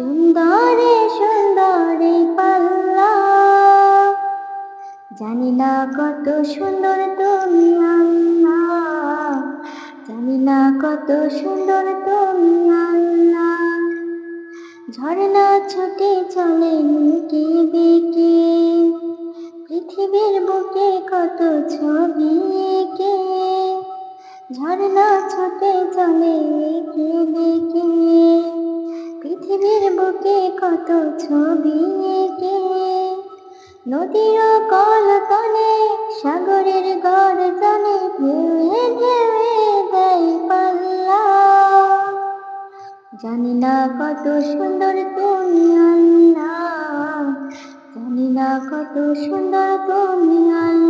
সুন্দর, সুন্দরে পাল্লা। জানি না কত সুন্দর তুমি আল্লাহ। জানি না কত সুন্দর তুমি আল্লাহ। ঝর্ণা ছুটে চলে নিকে বেঁকে। পৃথিবীর বুকে কত ছবি কে ঝর্ণা ছুটে চলে কে বেঁকে। পৃথিবীর বুকে কত ছবি কে নদীর কল তনে সাগরের গর্জনে ঢেউয়ে ঢেউয়ে দেয় পাল্লা। জানি না কত সুন্দর তুমি আল্লাহ, জানি না কত সুন্দর তুমি আল্লাহ।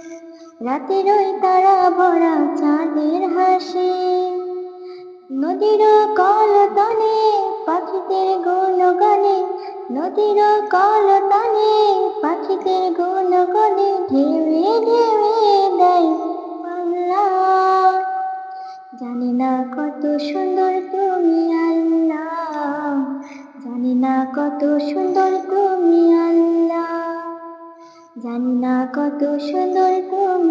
রাতের ওই তারা ভরা চাঁদের হাসি, নদীর কল তনে পাখিদের গানে নদীর কল তনে পাখিদের গানে ঢেউয়ে ঢেউয়ে দেয় পাল্লা জানি না কত সুন্দর তুমি আল্লাহ, জানি না কত সুন্দর তুমি আল্লাহ, জানি না কত সুন্দর তুমি